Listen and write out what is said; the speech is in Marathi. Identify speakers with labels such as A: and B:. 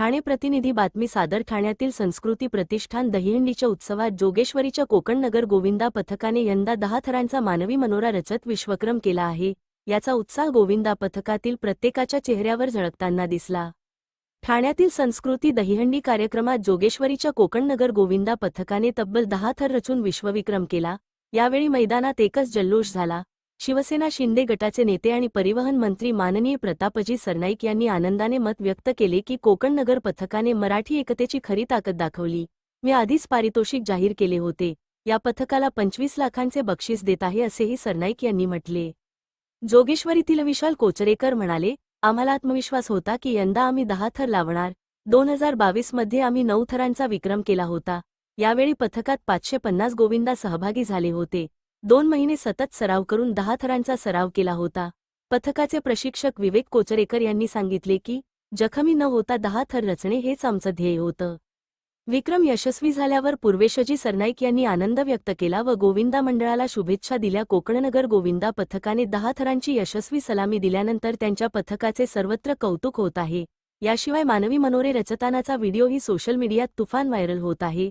A: ठाणे प्रतिनिधी बातमी सादर ठाण्यातील संस्कृती प्रतिष्ठान दहिहंडीच्या उत्सवात जोगेश्वरीच्या कोकणनगर गोविंदा पथकाने यंदा दहा थरांचा मानवी मनोरा रचत विश्वक्रम केला आहे. याचा उत्साह गोविंदा पथकातील प्रत्येकाच्या चेहऱ्यावर झळकताना दिसला. ठाण्यातील संस्कृती दहिहंडी कार्यक्रमात जोगेश्वरीच्या कोकणनगर गोविंदा पथकाने तब्बल दहा थर रचून विश्वविक्रम केला. यावेळी मैदानात एकच जल्लोष झाला. शिवसेना शिंदे गटाचे नेते आणि परिवहन मंत्री माननीय प्रतापजी सरनाईक यांनी आनंदाने मत व्यक्त केले की कोकण नगर पथकाने मराठी एकतेची खरी ताकद दाखवली. मी आधीच पारितोषिक जाहीर केले होते. या पथकाला पंचवीस लाखांचे बक्षीस देत आहे असेही सरनाईक यांनी म्हटले. जोगेश्वरीतील विशाल कोचरेकर म्हणाले आम्हाला आत्मविश्वास होता की यंदा आम्ही दहा थर लावणार. दोन हजार बावीसमध्ये आम्ही नऊ थरांचा विक्रम केला होता. यावेळी पथकात पाचशे पन्नास गोविंदा सहभागी झाले होते. दोन महिने सतत सराव करून दहा थरांचा सराव केला होता. पथकाचे प्रशिक्षक विवेक कोचरेकर यांनी सांगितले की जखमी न होता दहा थर रचणे हेच आमचं ध्येय होतं. विक्रम यशस्वी झाल्यावर पूर्वेशजी सरनाईक यांनी आनंद व्यक्त केला व गोविंदा मंडळाला शुभेच्छा दिल्या. कोकणनगर गोविंदा पथकाने दहा थरांची यशस्वी सलामी दिल्यानंतर त्यांच्या पथकाचे सर्वत्र कौतुक होत आहे. याशिवाय मानवी मनोरे रचतानाचा व्हिडिओही सोशल मीडियात तुफान व्हायरल होत आहे.